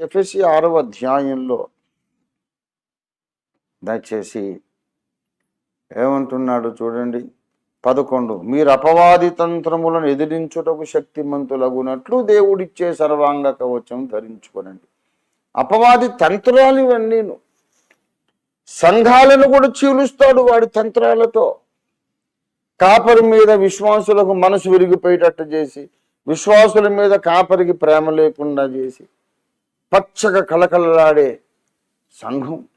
FSC ఆరవ అధ్యాయంలో దయచేసి ఏమంటున్నాడు చూడండి. పదకొండు. మీరు అపవాది తంత్రములను ఎదిరించుటకు శక్తిమంతులగునట్లు దేవుడిచ్చే సర్వాంగ కవచం ధరించుకోనండి. అపవాది తంత్రాలు ఇవన్నీను. సంఘాలను కూడా చీలుస్తాడు వాడి తంత్రాలతో. కాపరి మీద విశ్వాసులకు మనసు విరిగిపోయేటట్టు చేసి విశ్వాసుల మీద కాపరికి ప్రేమ లేకుండా చేసి పచ్చగా కలకలలాడే సంఘం.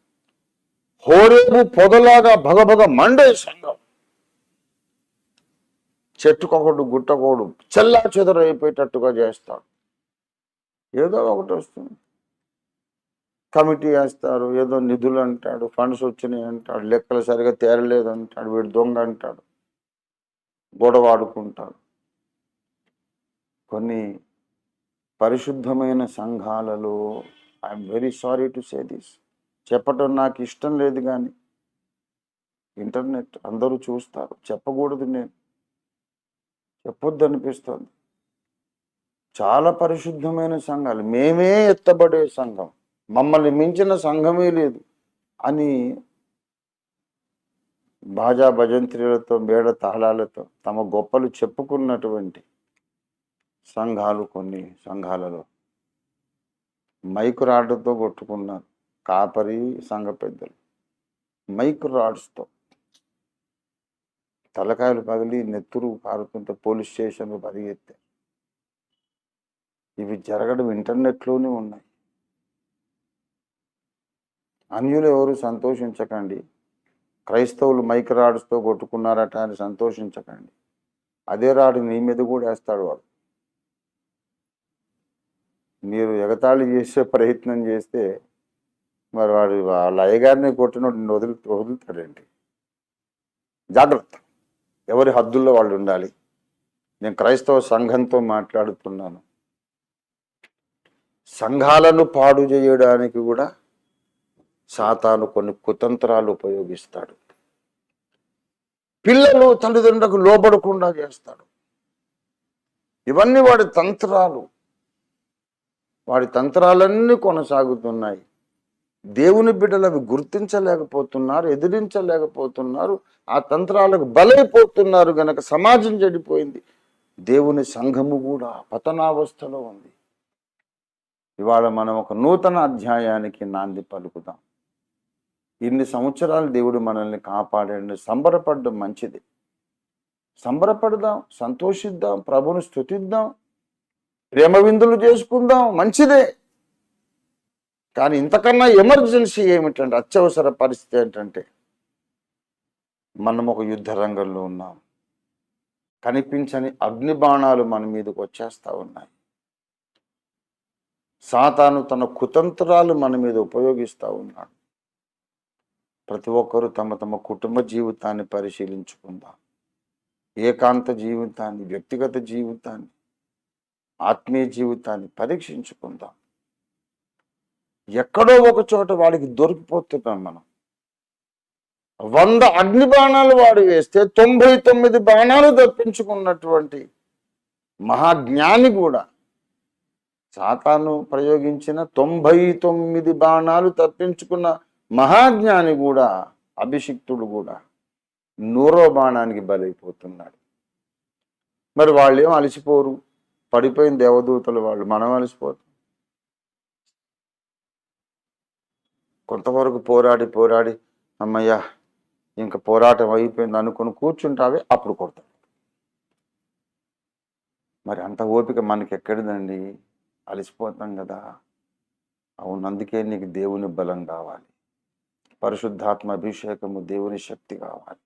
హోరేపు పొదలాగా భగభగ మండే సంఘం. చెట్టుకొకడు గుట్టకోడు చెల్లా చెదరైపోయేటట్టుగా చేస్తాడు. ఏదో ఒకటి వస్తుంది. కమిటీ వేస్తారు ఏదో నిధులు అంటాడు ఫండ్స్ వచ్చినాయి అంటాడు లెక్కలు సరిగా తేరలేదు అంటాడు వీడు దొంగ అంటాడు గొడవ ఆడుకుంటాడు. కొన్ని పరిశుద్ధమైన సంఘాలలో I'm very sorry to say this చెప్పటం నాకు ఇష్టం లేదు కానీ ఇంటర్నెట్ అందరూ చూస్తారు. చెప్పకూడదు నేను. చెప్పొద్దు అనిపిస్తుంది. చాలా పరిశుద్ధమైన సంఘాలు. మేమే ఎత్తబడే సంఘం. మమ్మల్ని మించిన సంఘమే లేదు అని బాజా భజంత్రులతో మేడ తాళాలతో తమ గొప్పలు చెప్పుకున్నటువంటి సంఘాలు కొన్ని సంఘాలలో. మైకు రాడ్లతో కొట్టుకున్నారు కాపరి సంఘ పెద్దలు. మైకు రాడ్స్తో. తలకాయలు పగిలి నెత్తురు పారుతుంటే పోలీస్ స్టేషన్లు పరిగెత్తారు ఇవి జరగడం ఇంటర్నెట్లోనే ఉన్నాయి. అన్యులు ఎవరు సంతోషించకండి. క్రైస్తవులు మైక్ రాడ్స్తో కొట్టుకున్నారట అని సంతోషించకండి. అదే రాడు నీ మీద కూడా వేస్తాడు వాడు. మీరు ఎగతాళి చేసే ప్రయత్నం చేస్తే మరి వాడు వాళ్ళ అయ్యగారిని కొట్టినోడు వదులు వదులుతాడండి. జాగ్రత్త. ఎవరి హద్దుల్లో వాళ్ళు ఉండాలి. నేను క్రైస్తవ సంఘంతో మాట్లాడుతున్నాను. సంఘాలను పాడు చేయడానికి కూడా సాతాను కొన్ని కుతంత్రాలు ఉపయోగిస్తాడు. పిల్లలు తల్లిదండ్రులకు లోబడకుండా చేస్తాడు. ఇవన్నీ వాడి తంత్రాలు. వాడి తంత్రాలన్నీ కొనసాగుతున్నాయి. దేవుని బిడ్డలు అవి గుర్తించలేకపోతున్నారు ఎదిరించలేకపోతున్నారు ఆ తంత్రాలకు బలైపోతున్నారు గనక సమాజం చెడిపోయింది. దేవుని సంఘము కూడా పతనావస్థలో ఉంది. ఇవాళ మనం ఒక నూతన అధ్యాయానికి నాంది పలుకుదాం. ఇన్ని సంవత్సరాలు దేవుడు మనల్ని కాపాడండి సంబరపడడం మంచిది. సంబరపడదాం సంతోషిద్దాం ప్రభుని స్థుతిద్దాం ప్రేమ విందులు చేసుకుందాం మంచిదే. కానీ ఇంతకన్నా ఎమర్జెన్సీ ఏమిటంటే అత్యవసర పరిస్థితి ఏంటంటే మనం ఒక యుద్ధ రంగంలో ఉన్నాం. కనిపించని అగ్ని బాణాలు మన మీదకి వచ్చేస్తూ ఉన్నాయి. సాతాను తన కుతంత్రాలు మన మీద ఉపయోగిస్తూ ఉన్నాడు. ప్రతి ఒక్కరూ తమ తమ కుటుంబ జీవితాన్ని పరిశీలించుకుందాం. ఏకాంత జీవితాన్ని వ్యక్తిగత జీవితాన్ని ఆత్మీయ జీవితాన్ని పరీక్షించుకుందాం. ఎక్కడో ఒక చోట వాడికి దొరికిపోతున్నాం మనం. వంద అగ్ని బాణాలు వాడు వేస్తే తొంభై తొమ్మిది బాణాలు తప్పించుకున్నటువంటి మహాజ్ఞాని కూడా సాతాను ప్రయోగించిన తొంభై తొమ్మిది బాణాలు తప్పించుకున్న మహాజ్ఞాని కూడా అభిషిక్తుడు కూడా నూరో బాణానికి బలైపోతున్నాడు. మరి వాళ్ళు ఏం అలసిపోరు? పడిపోయిన దేవదూతలు వాళ్ళు మనం అలసిపోతాం కొంతవరకు పోరాడి పోరాడి అమ్మయ్యా ఇంకా పోరాటం అయిపోయింది అనుకుని కూర్చుంటావే అప్పుడు కొడతాడు మరి అంత ఓపిక మనకి ఎక్కడిదండి అలసిపోతాం కదా. అవును అందుకే నీకు దేవుని బలం కావాలి. పరిశుద్ధాత్మ అభిషేకము దేవుని శక్తి కావాలి.